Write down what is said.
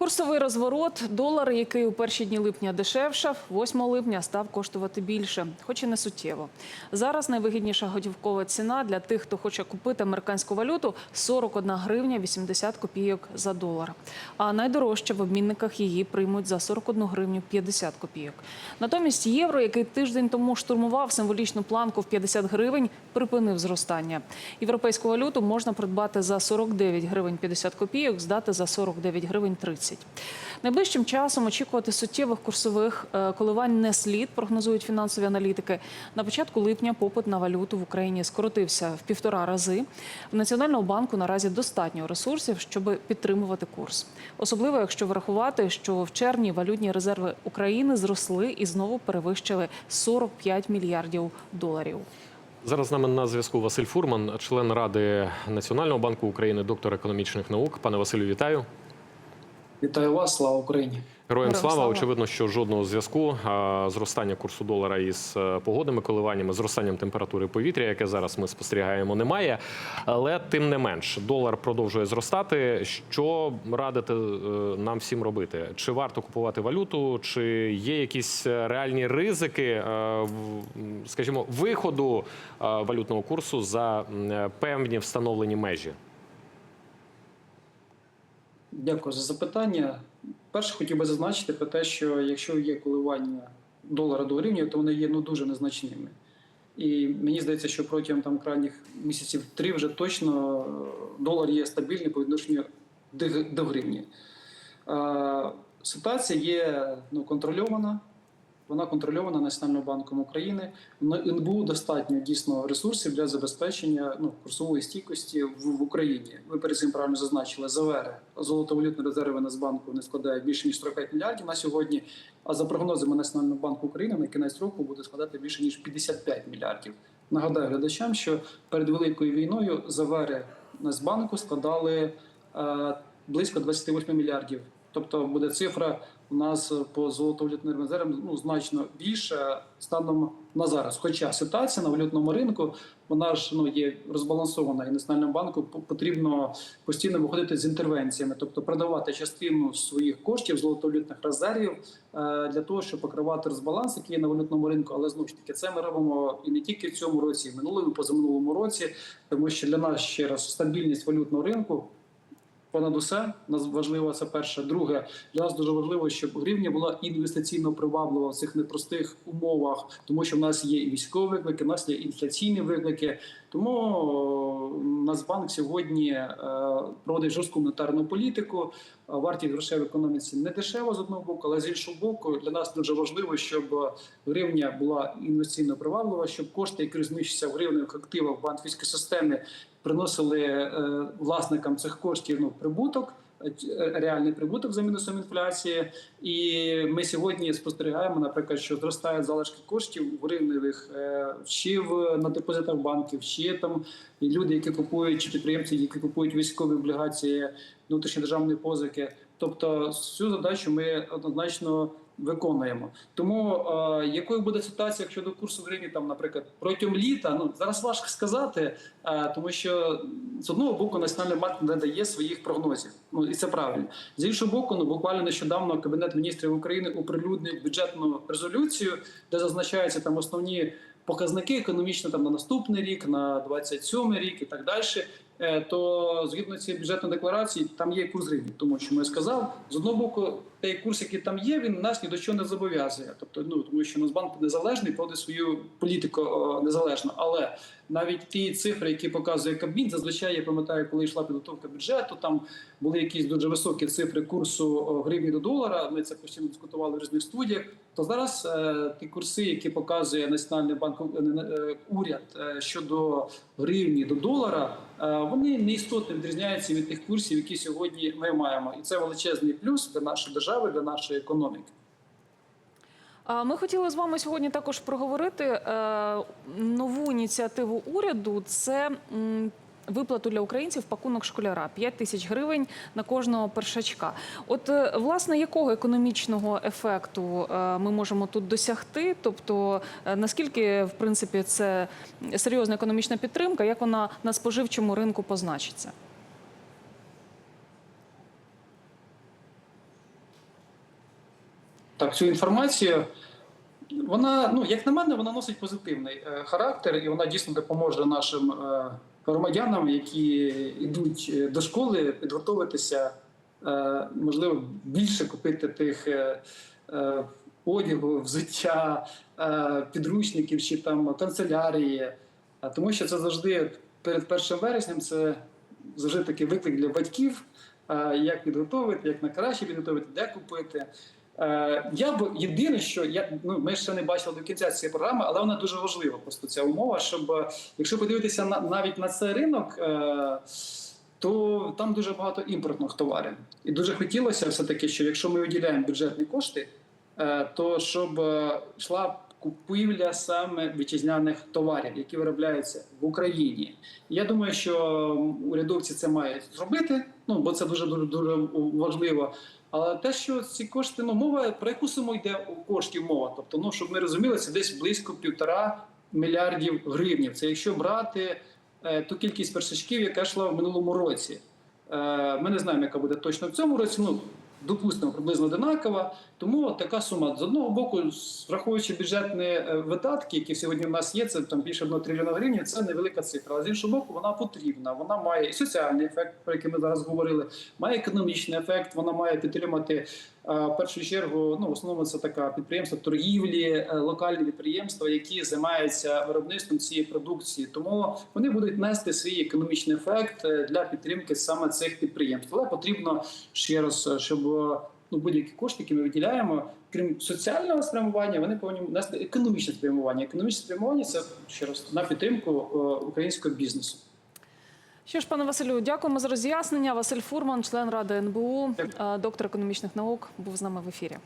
Курсовий розворот. Долар, який у перші дні липня дешевшав, 8 липня став коштувати більше, хоч і не суттєво. Зараз найвигідніша готівкова ціна для тих, хто хоче купити американську валюту – 41 гривня 80 копійок за долар. А найдорожче в обмінниках її приймуть за 41 гривню 50 копійок. Натомість євро, який тиждень тому штурмував символічну планку в 50 гривень, припинив зростання. Європейську валюту можна придбати за 49 гривень 50 копійок, здати за 49 гривень 30. Найближчим часом очікувати суттєвих курсових е, коливань не слід, прогнозують фінансові аналітики. На початку липня попит на валюту в Україні скоротився в півтора рази. В Національному банку наразі достатньо ресурсів, щоб підтримувати курс. Особливо, якщо врахувати, що в червні валютні резерви України зросли і знову перевищили 45 мільярдів доларів. Зараз з нами на зв'язку Василь Фурман, член Ради Національного банку України, доктор економічних наук. Пане Василю, вітаю. Вітаю вас, слава Україні. Героям слава. слава. Очевидно, що жодного зв'язку зростання курсу долара із е, погодними коливаннями, зростанням температури повітря, яке зараз ми спостерігаємо, немає. Але тим не менш, долар продовжує зростати. Що радите е, нам всім робити? Чи варто купувати валюту, чи є якісь реальні ризики, е, скажімо, виходу валютного курсу за певні встановлені межі? Дякую за запитання. Перше, хотів би зазначити про те, що якщо є коливання долара до гривні, то вони є ну дуже незначними. І мені здається, що протягом там крайніх місяців три вже точно е, долар є стабільний по відношенню до гривні. Е, Ситуація є ну, контрольована. Вона контрольована Національним банком України. На НБУ достатньо дійсно ресурсів для забезпечення ну, курсової стійкості в, в Україні. Ви перед цим правильно зазначили ЗВР. Золотовалютні резерви Нацбанку не складають більше ніж 45 мільярдів на сьогодні. А за прогнозами Національного банку України на кінець року буде складати більше ніж 55 мільярдів. Нагадаю глядачам, що перед великою війною ЗВР Нацбанку складали е, близько 28 мільярдів. Тобто буде цифра у нас по золотовалютним резервам ну, значно більше станом на зараз. Хоча ситуація на валютному ринку вона ж ну є розбалансована, і національному банку потрібно постійно виходити з інтервенціями, тобто продавати частину своїх коштів золотовалютних резервів е, для того, щоб покривати розбаланс, який є на валютному ринку. Але знову ж таки, це ми робимо і не тільки в цьому році, і в минулому, позаминулому році, тому що для нас ще раз стабільність валютного ринку. Понад усе нас важливо це перше. Друге, для нас дуже важливо, щоб гривня була інвестиційно приваблива в цих непростих умовах, тому що в нас є і військові виклики, в нас є інфляційні виклики. Тому о, Нацбанк сьогодні е, проводить жорстку монетарну політику. Вартість грошей в економіці не дешева з одного боку, але з іншого боку, для нас дуже важливо, щоб гривня була інвестиційно приваблива, щоб кошти, які розміщуються в гривневих активах банківської системи, приносили е, власникам цих коштів ну, прибуток. Е, Реальний прибуток за мінусом інфляції, і ми сьогодні спостерігаємо, наприклад, що зростають залишки коштів в гривневих е, чи в на депозитах банків, чи там люди, які купують, чи підприємці, які купують військові облігації внутрішньодержавної позики. Тобто цю задачу ми однозначно виконуємо. Тому е, якою буде ситуація щодо курсу гривні, там, наприклад, протягом літа, ну зараз важко сказати, е, тому що з одного боку Національний банк не дає своїх прогнозів. Ну і це правильно. З іншого боку, ну буквально нещодавно Кабінет міністрів України оприлюднив бюджетну резолюцію, де зазначаються там основні показники економічно там на наступний рік, на 27 рік і так далі. Е, То згідно цієї бюджетної декларації, там є курс гривні. Тому що я сказав, з одного боку, той курс, який там є, він нас ні до чого не зобов'язує. Тобто, ну тому що Нацбанк незалежний, проводить свою політику о, незалежно. Але навіть ті цифри, які показує Кабмін, зазвичай я пам'ятаю, коли йшла підготовка бюджету, там були якісь дуже високі цифри курсу гривні до долара. Ми це постійно дискутували в різних студіях. То зараз е, ті курси, які показує Національний банк е, е, уряд е, щодо гривні до долара, е, вони не істотно відрізняються від тих курсів, які сьогодні ми маємо, і це величезний плюс для нашої держави, для нашої економіки. Ми хотіли з вами сьогодні також проговорити е, нову ініціативу уряду. Це виплату для українців пакунок школяра 5 тисяч гривень на кожного першачка. От е, власне якого економічного ефекту е, ми можемо тут досягти? Тобто е, наскільки в принципі це серйозна економічна підтримка, як вона на споживчому ринку позначиться? так цю інформацію. Вона, ну як на мене, вона носить позитивний характер, і вона дійсно допоможе нашим громадянам, які йдуть е, до школи, підготуватися, е, можливо, більше купити тих е, одягу, взуття, підручників чи там канцелярії. Тому що це завжди перед 1 вереснем це завжди такий виклик для батьків, як підготовити, як на краще підготовити, де купити. Е, Я б єдине, що я ну ми ще не бачили до кінця цієї програми, але вона дуже важлива. Просто ця умова, щоб якщо подивитися на навіть на цей ринок, е, то там дуже багато імпортних товарів, і дуже хотілося все таки, що якщо ми виділяємо бюджетні кошти, е, то щоб е, йшла купівля саме вітчизняних товарів, які виробляються в Україні. Я думаю, що урядовці це мають зробити. Ну бо це дуже дуже дуже важливо. Але те, що ці кошти, ну мова про яку суму йде у коштів мова? Тобто, ну щоб ми розуміли, це десь близько півтора мільярдів гривнів. Це якщо брати е, ту кількість першачків, яка йшла в минулому році. Е, ми не знаємо, яка буде точно в цьому році. Ну допустимо, приблизно одинакова. Тому така сума з одного боку, враховуючи бюджетні е, видатки, які сьогодні в нас є, це там більше 1 трильйона гривень, це невелика цифра. Але з іншого боку, вона потрібна. Вона має і соціальний ефект, про який ми зараз говорили, має економічний ефект. Вона має підтримати е, в першу чергу. Ну в основному це така підприємства торгівлі, е, локальні підприємства, які займаються виробництвом цієї продукції. Тому вони будуть нести свій економічний ефект для підтримки саме цих підприємств. Але потрібно ще раз, щоб ну будь-які кошти, які ми виділяємо, крім соціального спрямування, вони повинні нести економічне спрямування. Економічне спрямування це ще раз на підтримку е, українського бізнесу. Що ж, пане Василю, дякуємо за роз'яснення. Василь Фурман, член ради НБУ, е, доктор економічних наук, був з нами в ефірі.